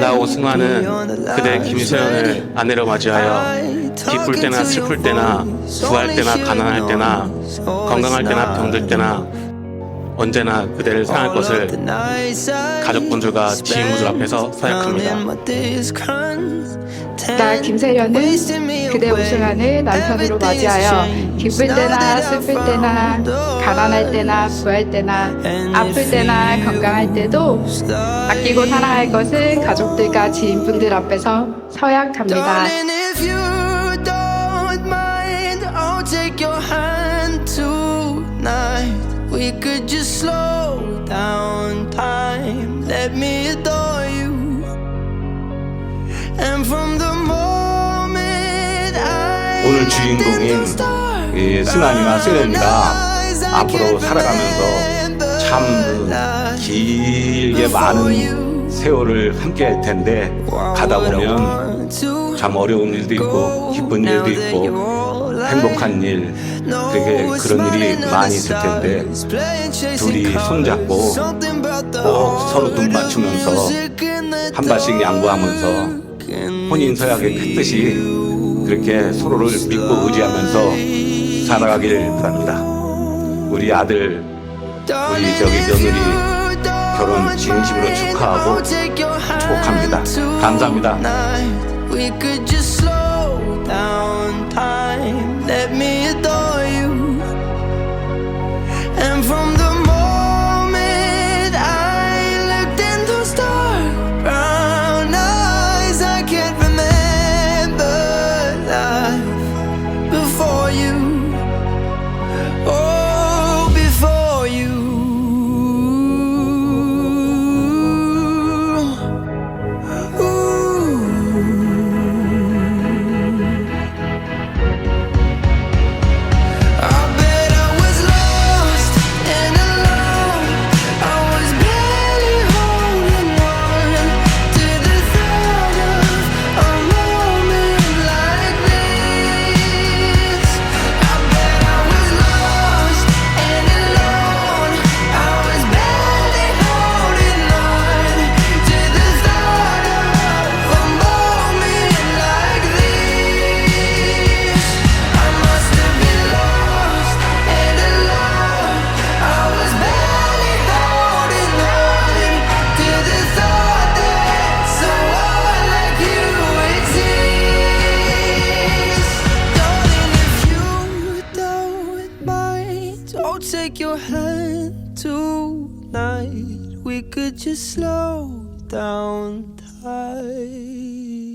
나 오승환은 그대 김소연을 아내로 맞이하여 기쁠 때나 슬플 때나 부할 때나 가난할 때나 건강할 때나 병들 때나 언제나 그대를 사랑할 것을 가족분들과 지인분들 앞에서 사약합니다. 나 김세련은 그대 우승한을 남편으로 맞이하여 기쁠 때나 슬플 때나 가난할 때나 부할 때나 아플 때나 건강할 때도 아끼고 사랑할 것을 가족들과 지인분들 앞에서 서약합니다. 오늘 주인공인 이 승환이와 세련이가 앞으로 살아가면서 참 길게 많은 세월을 함께 할 텐데 가다 보면 참 어려운 일도 있고 기쁜 일도 있고 행복한 일 되게 그런 일이 많이 있을 텐데 둘이 손잡고 꼭 서로 눈 맞추면서 한 발씩 양보하면서 혼인 서약에 했듯이 그렇게 서로를 믿고 의지하면서 살아가길 바랍니다. 우리 아들, 우리 저기 며느리 결혼 진심으로 축하하고 축복합니다. 감사합니다. Let me. Don't take your hand tonight. We could just slow down time.